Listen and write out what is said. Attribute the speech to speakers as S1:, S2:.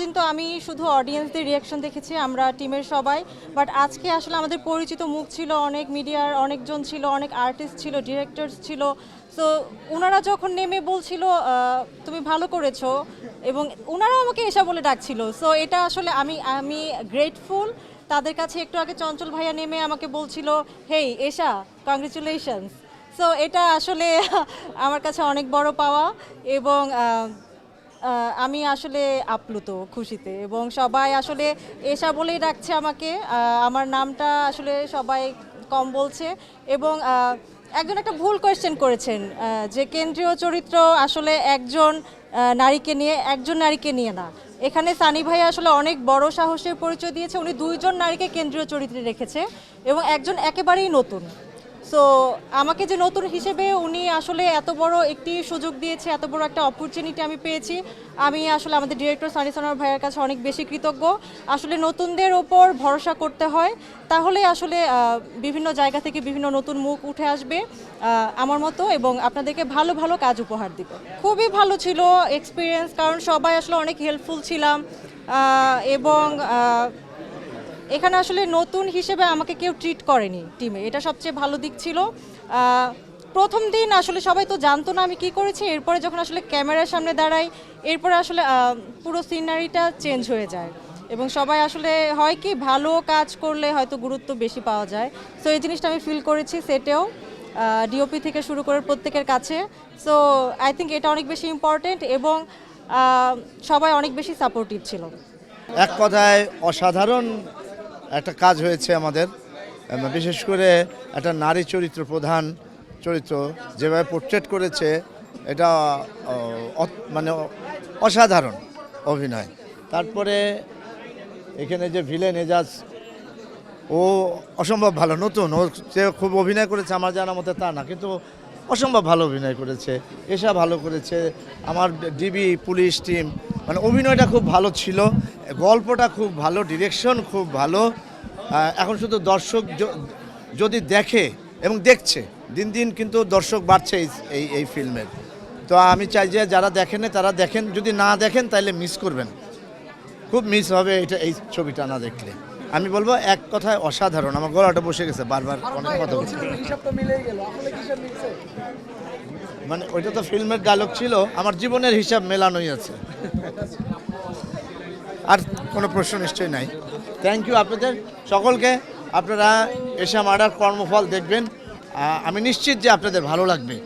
S1: এতদিন তো আমি শুধু অডিয়েন্সদের রিয়াকশন দেখেছি, আমরা টিমের সবাই। বাট আজকে আসলে আমাদের পরিচিত মুখ ছিল অনেক মিডিয়ার অনেকজন ছিল, অনেক আর্টিস্ট ছিল ডিরেক্টরস ছিল। সো ওনারা যখন নেমে বলছিল তুমি ভালো করেছ, এবং ওনারা আমাকে এসা বলে ডাকছিল। সো এটা আসলে আমি আমি গ্রেটফুল তাদের কাছে একটু আগে চঞ্চল ভাইয়া নেমে আমাকে বলছিল, হেই এশা কংগ্রেচুলেশনস সো এটা আসলে আমার কাছে অনেক বড় পাওয়া এবং আমি আসলে আপ্লুত খুশিতে এবং সবাই আসলে এসা বলেই ডাকছে আমাকে। আমার নামটা আসলে সবাই কম বলছে এবং একজন একটা ভুল কোয়েশ্চেন করেছেন যে কেন্দ্রীয় চরিত্র আসলে একজন নারীকে নিয়ে, একজন নারীকে নিয়ে না। এখানে সানি ভাই আসলে অনেক বড় সাহসের পরিচয় দিয়েছে। উনি দুইজন নারীকে কেন্দ্রীয় চরিত্রে রেখেছে এবং একজন একেবারেই নতুন। সো আমাকে যে নতুন হিসেবে উনি আসলে এত বড় একটি সুযোগ দিয়েছে, এত বড় একটা অপরচুনিটি আমি পেয়েছি। আমি আসলে আমাদের ডিরেক্টর সানি সানোয়ার ভাইয়ের কাছে অনেক বেশি কৃতজ্ঞ। আসলে নতুনদের ওপর ভরসা করতে হয়, তাহলে আসলে বিভিন্ন জায়গা থেকে বিভিন্ন নতুন মুখ উঠে আসবে আমার মতো এবং আপনাদেরকে ভালো ভালো কাজ উপহার দিব। খুবই ভালো ছিল এক্সপিরিয়েন্স কারণ সবাই আসলে অনেক হেল্পফুল ছিলাম এবং এখানে আসলে নতুন হিসেবে আমাকে কেউ ট্রিট করেনি টিমে এটা সবচেয়ে ভালো দিক ছিল। প্রথম দিন আসলে সবাই তো জানতো না আমি কি করেছি। এরপরে যখন আসলে ক্যামেরার সামনে দাঁড়াই, এরপরে আসলে পুরো সিনারিটা চেঞ্জ হয়ে যায়। এবং সবাই আসলে হয় কি, ভালো কাজ করলে হয়তো গুরুত্ব বেশি পাওয়া যায়। সো এই জিনিসটা আমি ফিল করেছি সেটেও ডিওপি থেকে শুরু করে প্রত্যেকের কাছে। সো আই থিঙ্ক এটা অনেক বেশি ইম্পর্টেন্ট এবং সবাই অনেক বেশি সাপোর্টিভ ছিল।
S2: এক কথায় অসাধারণ একটা কাজ হয়েছে আমাদের। বিশেষ করে একটা নারী চরিত্র প্রধান চরিত্র যেভাবে পোর্ট্রেট করেছে, এটা মানে অসাধারণ অভিনয়। তারপরে এখানে যে ভিলেন এজাজ, ও অসম্ভব ভালো, নতুন, ও যে খুব অভিনয় করেছে আমার জানা মতে তা না, কিন্তু অসম্ভব ভালো অভিনয় করেছে, এসা ভালো করেছে। আমার ডিবি পুলিশ টিম মানে অভিনয়টা খুব ভালো ছিল। গল্পটা খুব ভালো ডিরেকশন খুব ভালো। এখন শুধু দর্শক যদি দেখে এবং দেখছে দিন দিন কিন্তু দর্শক বাড়ছে এই এই এই ফিল্মের তো আমি চাই যে যারা দেখেন তারা দেখেন যদি না দেখেন তাহলে মিস করবেন। খুব মিস হবে এটা এই ছবিটা না দেখলে। আমি বলব এক কথায় অসাধারণ আমার গলাটা বসে গেছে বারবার অনেক কথা বলছি। মানে ওইটা তো ফিল্মের ডায়লগ ছিল আমার জীবনের হিসাব মেলানোই আছে। আর কোনো প্রশ্ন নিশ্চয়ই নাই। থ্যাংক ইউ আপনাদের। সকলকে আপনারা এসে আমার কর্মফল দেখবেন। আমি নিশ্চিত যে আপনাদের ভালো লাগবে।